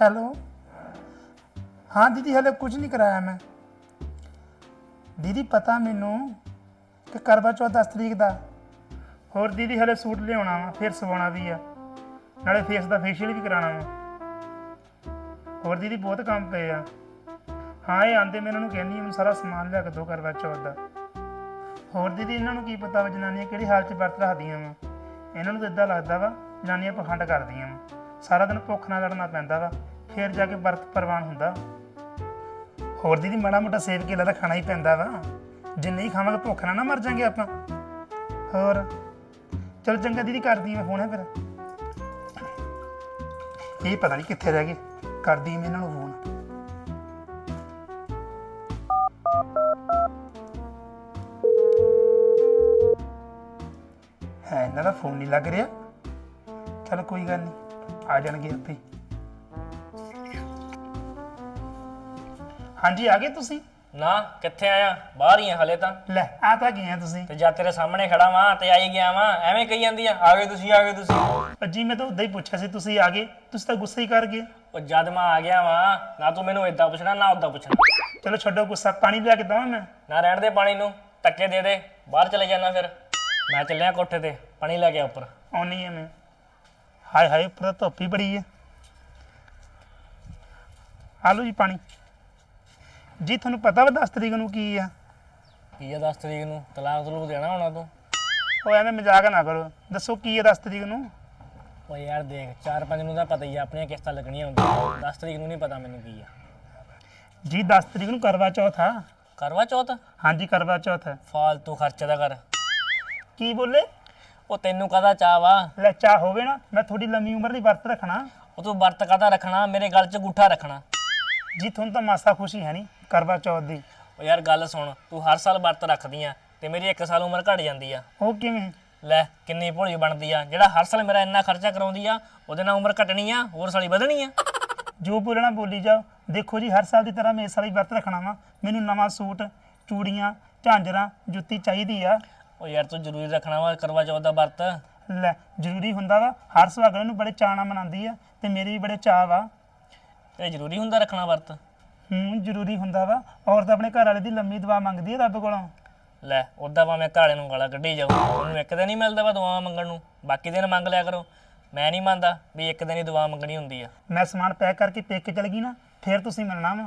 Hello? ਹਾਂ ਦੀਦੀ, ਹਲੇ ਕੁਝ ਨਹੀਂ ਕਰਾਇਆ ਮੈਂ। ਦੀਦੀ, ਪਤਾ ਮੈਨੂੰ ਕਿ ਕਰਵਾ ਚੌਥ 10 ਤਰੀਕ ਦਾ। ਹੋਰ ਦੀਦੀ, ਹਲੇ ਸੂਟ ਲਿਆਉਣਾ ਵਾ, ਫਿਰ ਸਵਾਉਣਾ ਵੀ ਆ। ਨਾਲੇ ਫੇਸ ਦਾ ਫੇਸ਼ੀਅਲ ਵੀ ਕਰਾਉਣਾ ਵਾ। ਹੋਰ ਦੀਦੀ, ਬਹੁਤ ਕੰਮ ਪਏ ਆ। ਹਾਂ, ਇਹ ਆਂਦੇ ਮੈਂ ਇਹਨਾਂ ਨੂੰ ਕਹਿੰਦੀ ਹਾਂ ਮੈਨੂੰ ਸਾਰਾ ਸਮਾਨ ਲਿਆ ਕੇ ਦਿਓ ਕਰਵਾ ਚੌਥ ਦਾ। ਹੋਰ ਦੀਦੀ, ਇਹਨਾਂ ਨੂੰ ਕੀ ਪਤਾ ਵਾ, ਜਨਾਨੀਆਂ ਕਿਹੜੀ ਹਾਲਤ 'ਚ ਵਰਤ ਰੱਖਦੀਆਂ ਵਾ। ਇਹਨਾਂ ਨੂੰ ਤਾਂ ਇਦਾਂ ਲੱਗਦਾ ਵਾ, ਜਨਾਨੀਆਂ ਪਖੰਡ ਕਰਦੀਆਂ ਵਾ। ਸਾਰਾ ਦਿਨ ਭੁੱਖ ਨਾਲ ਲੜਨਾ ਪੈਂਦਾ ਵਾ, ਫਿਰ ਜਾ ਕੇ ਵਰਤ ਪ੍ਰਵਾਨ ਹੁੰਦਾ। ਹੋਰ ਦੀਦੀ, ਮਾੜਾ ਮੋਟਾ ਸੇਵ ਕੇਲਾ ਤਾਂ ਖਾਣਾ ਹੀ ਪੈਂਦਾ ਵਾ। ਜੇ ਨਹੀਂ ਖਾਵਾਂਗੇ ਭੁੱਖ ਨਾਲ ਨਾ ਮਰ ਜਾਾਂਗੇ ਆਪਾਂ। ਹੋਰ, ਚਲ ਚੰਗਾ ਦੀਦੀ, ਕਰਦੀ ਮੈਂ ਫੋਨ ਹੈ ਫਿਰ। ਇਹ ਪਤਾ ਨਹੀਂ ਕਿੱਥੇ ਰਹਿ ਗਏ, ਕਰਦੀ ਮੈਂ ਇਹਨਾਂ ਨੂੰ ਫੋਨ। ਹੈ, ਇਹਨਾਂ ਦਾ ਫੋਨ ਨਹੀਂ ਲੱਗ ਰਿਹਾ? ਚਲ ਕੋਈ ਗੱਲ ਨਹੀਂ। ਆ ਜਾਣਗੇ ਆਪੇ ਹੀ। ਹਾਂਜੀ ਆ ਗਏ ਤੁਸੀਂ? ਨਾ ਕਿੱਥੇ ਆਇਆ? ਬਾਹਰ ਹੀ ਆ ਹਲੇ ਤਾਂ। ਲੈ ਆ ਤਾਂ ਗਏ ਆ ਤੁਸੀਂ। ਤੇ ਜਦ ਤੇਰੇ ਸਾਹਮਣੇ ਖੜਾ ਵਾਂ ਤੇ ਆਈ ਗਿਆ ਵਾਂ ਐਵੇਂ ਕਹੀ ਜਾਂਦੀ ਆ ਆ ਗਏ ਤੁਸੀਂ ਆ ਗਏ ਤੁਸੀਂ। ਅ ਜੀ ਮੈਂ ਤਾਂ ਉਦਾਂ ਹੀ ਪੁੱਛਿਆ ਸੀ ਤੁਸੀਂ ਆ ਗਏ ਤੁਸੀਂ ਤਾਂ ਗੁੱਸਾ ਹੀ ਕਰ ਗਏ। ਉਹ ਜਦ ਮੈਂ ਆ ਗਿਆ ਵਾਂ ਨਾ ਤੂੰ ਮੈਨੂੰ ਇਦਾਂ ਪੁੱਛਣਾ ਨਾ ਉਦਾਂ ਪੁੱਛਣਾ। ਚਲੋ ਛੱਡੋ ਗੁੱਸਾ ਪਾਣੀ ਲਿਆ ਕੇ ਦਵਾਂ ਮੈਂ। ਨਾ ਰਹਿਣ ਦੇ ਪਾਣੀ ਨੂੰ ਟੱਕੇ ਦੇ ਦੇ ਬਾਹਰ ਚਲੇ ਜਾਣਾ ਫਿਰ। ਮੈਂ ਚੱਲਿਆ ਕੋਠੇ ਤੇ ਪਾਣੀ ਲੈ ਕੇ ਉੱਪਰ। ਆਉਣੀ ਹੈ ਮੈਂ। ਹਾਏ ਹਾਏ ਉੱਪਰ ਧੁੱਪ ਹੀ ਬੜੀ ਹੈ ਆ ਲਓ ਜੀ ਪਾਣੀ। ਜੀ ਤੁਹਾਨੂੰ ਪਤਾ ਵਾ 10 ਤਰੀਕ ਨੂੰ ਕੀ ਆ? ਕੀ ਆ 10 ਤਰੀਕ ਨੂੰ? ਤਲਾਕ ਤਲੂਕ ਦੇਣਾ ਹੋਣਾ ਤੂੰ? ਉਹ ਐਵੇਂ ਮਜ਼ਾਕ ਨਾ ਕਰੋ। ਦੱਸੋ ਕੀ ਆ 10 ਤਰੀਕ ਨੂੰ? ਓ ਯਾਰ ਦੇਖ 4-5 ਨੂੰ ਤਾਂ ਪਤਾ ਹੀ ਆ ਆਪਣੀਆਂ ਕਿਸ਼ਤਾਂ ਲੱਗਣੀਆਂ ਹੁੰਦੀਆਂ। 10 ਤਰੀਕ ਨੂੰ ਨਹੀਂ ਪਤਾ ਮੈਨੂੰ ਕੀ ਆ। ਜੀ 10 ਤਰੀਕ ਨੂੰ ਕਰਵਾ ਚੌਥ ਆ। ਕਰਵਾ ਚੌਥ? ਹਾਂਜੀ ਕਰਵਾ ਚੌਥ। ਹੈ ਫਾਲਤੂ ਖਰਚੇ ਦਾ ਕਰ। ਕੀ ਬੋਲੇ? ਉਹ ਤੈਨੂੰ ਕਾਹਦਾ ਚਾਹ ਵਾ? ਲੈ ਚਾਹ ਹੋਵੇ ਨਾ ਮੈਂ ਥੋੜੀ ਲੰਮੀ ਉਮਰ ਦੀ ਵਰਤ ਰੱਖਣਾ। ਉਹ ਤੂੰ ਵਰਤ ਕਾਹਦਾ ਰੱਖਣਾ? ਮੇਰੇ ਗਲ 'ਚ ਗੁੱਠਾ ਰੱਖਣਾ। ਜੀ ਤੁਹਾਨੂੰ ਤਾਂ ਮਾਸਾ ਖੁਸ਼ੀ ਹੈ ਨਹੀਂ ਕਰਵਾ ਚੌਥ ਦੀ। ਉਹ ਯਾਰ ਗੱਲ ਸੁਣ ਤੂੰ ਹਰ ਸਾਲ ਵਰਤ ਰੱਖਦੀ ਆ ਤੇ ਮੇਰੀ 1 ਸਾਲ ਉਮਰ ਘਟ ਜਾਂਦੀ ਆ। ਉਹ ਕਿਵੇਂ? ਲੈ ਕਿੰਨੀ ਭੋਲੀ ਬਣਦੀ ਆ। ਜਿਹੜਾ ਹਰ ਸਾਲ ਮੇਰਾ ਇੰਨਾ ਖਰਚਾ ਕਰਾਉਂਦੀ ਆ ਉਹਦੇ ਨਾਲ ਉਮਰ ਘਟਣੀ ਆ ਹੋਰ ਸਾਲੀ ਵਧਣੀ ਆ। ਜੋ ਬੋਲਣਾ ਬੋਲੀ ਜਾਓ। ਦੇਖੋ ਜੀ ਹਰ ਸਾਲ ਦੀ ਤਰ੍ਹਾਂ ਮੈਂ ਇਸ ਸਾਲ ਹੀ ਵਰਤ ਰੱਖਣਾ ਵਾ। ਮੈਨੂੰ ਨਵਾਂ ਸੂਟ ਚੂੜੀਆਂ ਝਾਂਜਰਾਂ ਜੁੱਤੀ ਚਾਹੀਦੀ ਆ। ਉਹ ਯਾਰ ਤੂੰ ਜ਼ਰੂਰੀ ਰੱਖਣਾ ਵਾ ਕਰਵਾ ਚੌਥ ਦਾ ਵਰਤ। ਲੈ ਜ਼ਰੂਰੀ ਹੁੰਦਾ ਵਾ। ਹਰ ਸੁਹਾਗਣ ਨੂੰ ਬੜੇ ਚਾਅ ਨਾਲ ਮਨਾਉਂਦੀ ਆ ਤੇ ਮੇਰੇ ਵੀ ਬੜੇ ਚਾਅ ਵਾ। ਇਹ ਜ਼ਰੂਰੀ ਹੁੰਦਾ ਰੱਖਣਾ ਵਰਤ? ਹੂੰ ਜ਼ਰੂਰੀ ਹੁੰਦਾ ਵਾ। ਔਰਤ ਆਪਣੇ ਘਰ ਵਾਲੇ ਦੀ ਲੰਮੀ ਦੁਆ ਮੰਗਦੀ ਹੈ ਰੱਬ ਕੋਲੋਂ। ਲੈ ਉਹਦਾ ਵਾ ਮੈਂ ਘਾਲੇ ਨੂੰ ਗਾਲਾਂ ਕੱਢੀ ਜਾਊ ਉਹਨੂੰ ਇੱਕ ਦਿਨ ਹੀ ਮਿਲਦਾ ਵਾ ਦੁਆ ਮੰਗਣ ਨੂੰ। ਬਾਕੀ ਦਿਨ ਮੰਗ ਲਿਆ ਕਰੋ। ਮੈਂ ਨਹੀਂ ਮੰਨਦਾ ਵੀ ਇੱਕ ਦਿਨ ਹੀ ਦੁਆ ਮੰਗਣੀ ਹੁੰਦੀ ਆ। ਮੈਂ ਸਮਾਨ ਪੈਕ ਕਰਕੇ ਪੇਕ ਚਲ ਗਈ ਨਾ ਫੇਰ ਤੁਸੀਂ ਮਿਲਣਾ ਵਾ।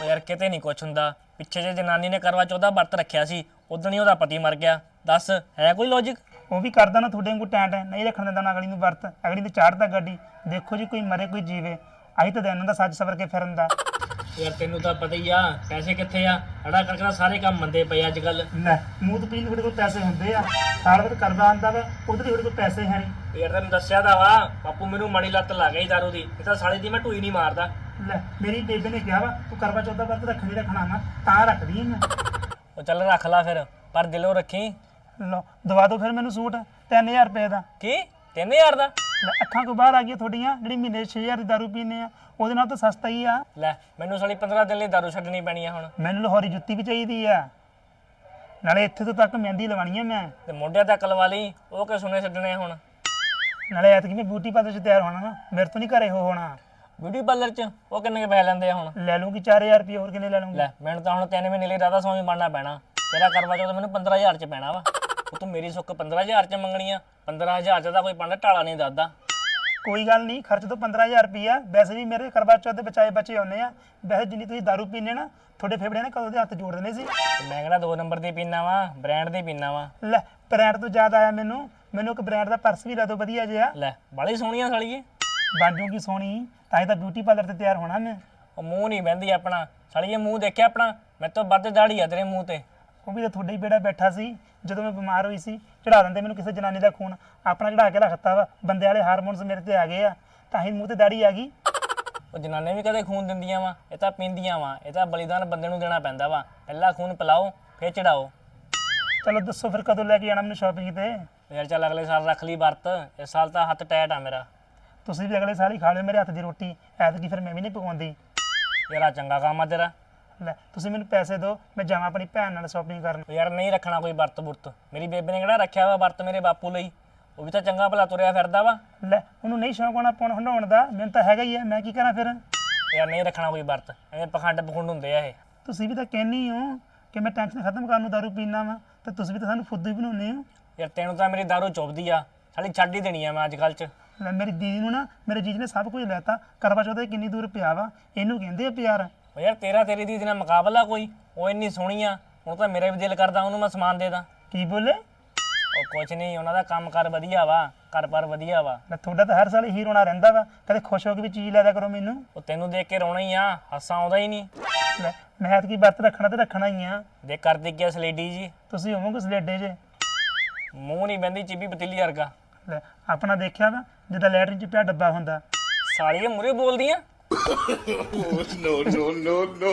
ਉਹ ਯਾਰ ਕਿਤੇ ਨਹੀਂ ਕੁਛ ਹੁੰਦਾ। ਪਿੱਛੇ ਜੇ ਜਨਾਨੀ ਨੇ ਕਰਵਾ ਚੌਥ ਦਾ ਵਰਤ ਰੱਖਿਆ ਸੀ। ਉਦੋਂ ਹੀ ਉਹਦਾ ਪਤੀ ਮਰ ਗਿਆ। ਦੱਸ ਹੈ ਕੋਈ ਲੌਜੀਕ ਉਹ ਵੀ ਕਰਦਾ ਨਾ ਤੁਹਾਡੇ ਵਾਂਗੂ ਟੈਂਟ ਨਹੀਂ ਰੱਖਣ ਦਿੰਦਾ ਨਾ ਅਗਲੀ ਨੂੰ ਵਰਤ। ਅਗਲੀ ਤੇ ਚਾੜਦਾ ਗੱਡੀ। ਦੇਖੋ ਜੀ ਕੋਈ ਮਰੇ ਕੋਈ ਜੀਵੇ। ਆਹੀ ਤਾਂ ਦਿਨ ਦਾ ਸੱਜ ਸਵਰ ਕੇ ਫਿਰਨ ਦਾ। ਯਾਰ ਤੈਨੂੰ ਤਾਂ ਪਤਾ ਹੀ ਆ ਪੈਸੇ ਕਿੱਥੇ ਆ? ਅੜਾ ਕਰਕੇ ਤਾਂ ਸਾਰੇ ਕੰਮ ਮੰਦੇ ਪਏ ਅੱਜ ਕੱਲ ਲੈ ਮੂਤ ਪੀਣ ਤੁਹਾਡੇ ਕੋਲ ਪੈਸੇ ਹੁੰਦੇ ਆ। ਸਾਲ ਬਾਅਦ ਕਰਦਾ ਆਂਦਾ ਵਾ ਉਧਰ ਤੁਹਾਡੇ ਕੋਲ ਪੈਸੇ ਹੈ ਨਹੀਂ। ਯਾਰ ਤੈਨੂੰ ਦੱਸਿਆ ਤਾਂ ਵਾ ਬਾਪੂ ਮੈਨੂੰ ਮਾੜੀ ਲੱਤ ਲੱਗ ਗਈ ਦਾਰੂ ਦੀ। ਇਹ ਤਾਂ ਸਾਲੀ ਦੀ ਮੈਂ ਢੂਈ ਨਹੀਂ ਮਾਰਦਾ। ਲੈ ਮੇਰੀ ਬੇਬੇ ਨੇ ਕਿਹਾ ਵਾ ਤੂੰ ਕਰਵਾ ਚੌਥ ਦਾ ਵਰਤ ਰੱਖਣੀ ਰੱਖਣਾ ਵਾ ਤਾਂ ਰੱਖਦੀ ਆ ਮੈਂ ਉਹ ਚੱਲ ਰੱਖ ਲੈ ਫਿਰ ਪਰ ਦਿਲੋਂ ਰੱਖੀ। ਲਓ ਦਵਾ ਦਿਓ ਫਿਰ ਮੈਨੂੰ ਸੂਟ 3000 ਰੁਪਏ ਦਾ। ਕੀ? 3000 ਦਾ? ਲੈ ਅੱਖਾਂ ਤੋਂ ਬਾਹਰ ਆ ਗਈਆਂ ਤੁਹਾਡੀਆਂ ਜਿਹੜੀ ਮਹੀਨੇ 6000 ਦੀ ਦਾਰੂ ਪੀਨੇ ਆ ਉਹਦੇ ਨਾਲ ਤਾਂ ਸਸਤਾ ਹੀ ਆ। ਲੈ ਮੈਨੂੰ ਸਾਲੀ 15 ਦਿਨ ਲਈ ਦਾਰੂ ਛੱਡਣੀ ਪੈਣੀ ਆ ਹੁਣ। ਮੈਨੂੰ ਲਾਹੌਰੀ ਜੁੱਤੀ ਵੀ ਚਾਹੀਦੀ ਆ। ਨਾਲੇ ਇੱਥੇ ਤੋਂ ਤੱਕ ਮਹਿੰਦੀ ਲਵਾਣੀ ਆ ਮੈਂ। ਤੇ ਮੋਢਿਆਂ ਤੱਕ ਲਵਾ ਲਈ ਉਹ ਕਿ ਸੁਨੇ ਛੱਡਣੇ ਹੁਣ? ਨਾਲੇ ਐਤਕੀ ਮੈਂ ਬਿਊਟੀ ਪਾਰਲਰ 'ਚ ਤਿਆਰ ਹੋਣਾ ਵਾ ਮੇਰੇ ਤੋਂ ਨਹੀਂ ਘਰੇ ਹੋ ਹੋਣਾ। ਬਿਊਟੀ ਪਾਰਲਰ 'ਚ ਉਹ ਕਿੰਨੇ ਪੈਸੇ ਲੈਂਦੇ ਆ ਹੁਣ? ਲੈ ਲੂੰਗੀ 4000 ਰੁਪਏ ਹੋਰ ਕਿੰਨੇ ਲੈ ਲੂੰਗੀ ਲੈ ਮੈਨੂੰ ਤਾਂ ਹੁਣ ਤਿੰਨ ਮਹੀਨੇ ਲਈ ਰਾਧਾ ਸਵਾਮੀ ਬਣਨਾ ਪੈਣਾ। ਤੇਰਾ ਕਰਵਾ ਚੌਥ ਮੈਨੂੰ 15000 ਚ ਪੈਣਾ ਵਾ। ਉਹ ਤੂੰ ਮੇਰੀ ਸੁੱਕ 15000 ਚ ਮੰਗਣੀ ਆ। 15000 ਚ ਤਾਂ ਕੋਈ ਪੰਡਾ ਢਾਲਾ ਨਹੀਂ ਦੱਸਦਾ ਕੋਈ ਗੱਲ ਨਹੀਂ ਖਰਚ ਤੋਂ 15000 ਰੁਪਿਆ ਵੈਸੇ ਵੀ ਮੇਰੇ ਕਰਵਾ ਚੌਥ ਦੇ ਬਚਾਏ ਬਚੇ ਆਉਨੇ ਆ। ਵੈਸੇ ਜਿੰਨੀ ਤੁਸੀਂ ਦਾਰੂ ਪੀਨੇ ਨਾ ਤੁਹਾਡੇ ਫੇਫੜੇ ਨੇ ਕਦੋਂ ਦੇ ਹੱਥ ਜੋੜ ਦੇਣੇ ਸੀ? ਮੈਂ ਕਿਹੜਾ ਦੋ ਨੰਬਰ ਦੀ ਪੀਣਾ ਵਾ ਬ੍ਰਾਂਡ ਦੀ ਪੀਣਾ ਵਾ। ਲੈ ਬ੍ਰਾਂਡ ਤੋਂ ਯਾਦ ਆਇਆ ਮੈਨੂੰ। ਮੈਨੂੰ ਇੱਕ ਬ੍ਰਾਂਡ ਦਾ ਪਰਸ ਵੀ ਲੈ ਦਿਓ ਵਧੀਆ ਜਿਹਾ। ਲੈ ਬਾਲੀ ਸੋਹਣੀਆਂ ਸਾਲੀਏ ਬਣ ਜੂਗੀ ਸੋਹਣੀ ਤਾਂ ਹੀ ਤਾਂ ਬਿਊਟੀ ਪਾਰਲਰ ਤੇ ਤਿਆਰ ਹੋਣਾ ਮੈਂ। ਉਹ ਮੂੰਹ ਨਹੀਂ ਬਹਿੰਦੀ ਆਪਣਾ ਸਾਲੀਏ ਮੂੰਹ ਦੇਖਿਆ ਆਪਣਾ ਮੇਰੇ ਤੋਂ ਵੱਧ ਦਾੜੀ ਆ ਤੇਰੇ ਮੂੰਹ ਤੇ। ਉਹ ਵੀ ਤਾਂ ਤੁਹਾਡੇ ਹੀ ਬੇੜਾ ਬੈਠਾ ਸੀ ਜਦੋਂ ਮੈਂ ਬਿਮਾਰ ਹੋਈ ਸੀ ਚੜਾ ਦਿੰਦੇ ਮੈਨੂੰ ਕਿਸੇ ਜਨਾਨੀ ਦਾ ਖੂਨ। ਆਪਣਾ ਚੜਾ ਕੇ ਰੱਖਤਾ ਵਾ ਬੰਦੇ ਵਾਲੇ ਹਾਰਮੋਨਸ ਮੇਰੇ ਤੇ ਆ ਗਏ ਆ ਤਾਂ ਹੀ ਮੂੰਹ ਤੇ ਦਾੜੀ ਆ ਗਈ। ਉਹ ਜਨਾਨੇ ਵੀ ਕਦੇ ਖੂਨ ਦਿੰਦੀਆਂ ਵਾ ਇਹ ਤਾਂ ਪੀਂਦੀਆਂ ਵਾ ਇਹ ਤਾਂ ਬਲੀਦਾਨ ਬੰਦੇ ਨੂੰ ਦੇਣਾ ਪੈਂਦਾ ਵਾ। ਪਹਿਲਾਂ ਖੂਨ ਪਿਲਾਓ ਫੇਰ ਚੜਾਓ। ਚਲੋ ਦੱਸੋ ਫਿਰ ਕਦੋਂ ਲੈ ਕੇ ਆਣਾ ਮੈਨੂੰ ਸ਼ਾਪਿੰਗ ਤੇ? ਯਾਰ ਚੱਲ ਅਗਲੇ ਸਾਲ ਰੱਖ ਲਈ ਵਰਤ ਇਸ ਸਾਲ ਤਾਂ ਹੱਥ ਟੈਟ ਆ ਮੇਰਾ। ਤੁਸੀਂ ਵੀ ਅਗਲੇ ਸਾਲ ਹੀ ਖਾ ਲਿਓ ਮੇਰੇ ਹੱਥ ਦੀ ਰੋਟੀ ਐਤਕੀ ਫਿਰ ਮੈਂ ਵੀ ਨਹੀਂ ਪਕਾਉਂਦੀ। ਯਾਰ ਚੰਗਾ ਕੰਮ ਆ ਤੇਰਾ। ਲੈ ਤੁਸੀਂ ਮੈਨੂੰ ਪੈਸੇ ਦਿਓ ਮੈਂ ਜਾਵਾਂ ਆਪਣੀ ਭੈਣ ਨਾਲ ਸ਼ਾਪਿੰਗ ਕਰਨ। ਉਹ ਯਾਰ ਨਹੀਂ ਰੱਖਣਾ ਕੋਈ ਵਰਤ ਬੁਰਤ ਮੇਰੀ ਬੇਬੇ ਨੇ ਕਿਹੜਾ ਰੱਖਿਆ ਵਾ ਵਰਤ ਮੇਰੇ ਬਾਪੂ ਲਈ? ਉਹ ਵੀ ਤਾਂ ਚੰਗਾ ਭਲਾ ਤੁਰਿਆ ਫਿਰਦਾ ਵਾ। ਲੈ ਉਹਨੂੰ ਨਹੀਂ ਸ਼ੌਂਕ ਹੋਣਾ ਪੌਣ ਹੰਡਾਉਣ ਦਾ ਮੈਨੂੰ ਤਾਂ ਹੈਗਾ ਹੀ ਹੈ ਮੈਂ ਕੀ ਕਰਾਂ ਫਿਰ? ਯਾਰ ਨਹੀਂ ਰੱਖਣਾ ਕੋਈ ਵਰਤ ਐਵੇਂ ਪਖੰਡ ਪਖੰਡ ਹੁੰਦੇ ਆ ਇਹ। ਤੁਸੀਂ ਵੀ ਤਾਂ ਕਹਿੰਨੀ ਹੋ ਕਿ ਮੈਂ ਟੈਨਸ਼ਨ ਖਤਮ ਕਰਨ ਨੂੰ ਦਾਰੂ ਪੀਣਾ ਵਾ ਤੇ ਤੁਸੀਂ ਵੀ ਤਾਂ ਸਾਨੂੰ ਫੁੱਦੂ ਹੀ ਬਣਾਉਂਦੇ ਹੋ। ਯਾਰ ਤੈਨੂੰ ਤਾਂ ਮੇਰੀ ਦਾਰੂ ਚੁੱਭਦੀ ਆ ਸਾਲੀ ਛੱਡ ਹੀ ਦੇਣੀ ਆ ਮੈਂ ਅੱਜ ਕੱਲ ਚ। ਲੈ ਮੇਰੀ ਦੀਦੀ ਨੂੰ ਨਾ ਮੇਰੇ ਜੀਜ ਨੇ ਸਭ ਕੁਝ ਲੈਤਾ। ਕਰਵਾ ਚੌਥ ਦੇ ਕਿੰਨੀ ਦੂਰ ਪਿਆ ਵਾ? ਇਹਨੂੰ ਕਹਿੰਦੇ ਆ ਪਿਆਰ। ਉਹ ਯਾਰ ਤੇਰਾ ਤੇਰੀ ਦੀ ਨਾਲ ਮੁਕਾਬਲਾ ਕੋਈ? ਉਹ ਇੰਨੀ ਸੋਹਣੀ ਆ ਹੁਣ ਤਾਂ ਮੇਰਾ ਵੀ ਦਿਲ ਕਰਦਾ ਉਹਨੂੰ ਮੈਂ ਸਮਾਨ ਦੇ ਦਾਂ। ਕੀ ਬੋਲੇ? ਉਹ ਕੁਛ ਨਹੀਂ ਉਹਨਾਂ ਦਾ ਕੰਮ ਕਰ ਵਧੀਆ ਵਾ ਘਰ ਪਰ ਵਧੀਆ ਵਾ। ਲੈ ਤੁਹਾਡਾ ਤਾਂ ਹਰ ਸਾਲ ਹੀ ਰੋਣਾ ਰਹਿੰਦਾ ਵਾ। ਕਦੇ ਖੁਸ਼ ਹੋ ਕੇ ਵੀ ਚੀਜ਼ ਲੈ ਦਿਆ ਕਰੋ ਮੈਨੂੰ। ਉਹ ਤੈਨੂੰ ਦੇਖ ਕੇ ਰੋਣਾ ਹੀ ਆ ਹਾਸਾ ਆਉਂਦਾ ਹੀ ਨਹੀਂ। ਲੈ ਮੈਂ ਐਤਕੀ ਵਰਤ ਰੱਖਣਾ ਤੇ ਰੱਖਣਾ ਹੀ ਆ। ਦੇ ਕਰਦੀ ਗਿਆ ਸਲੇਡੀ ਜੀ? ਤੁਸੀਂ ਹੋਵੋਗੇ ਸਲੇਡੇ ਜੇ। ਮੂੰਹ ਨਹੀਂ ਬੰਦੀ ਚੀਬੀ ਪਤੀਲੀ ਵਰਗਾ। ਲੈ ਆਪਣਾ ਦੇਖਿਆ ਵਾ ਜਿੱਦਾਂ ਲੈਟਰਿਨ ਚ ਪਿਆ ਡੱਬਾ ਹੁੰਦਾ ਸਾਲੀਏ ਮੂਰੇ ਬੋਲਦੀਆਂ ਆ no, no, no.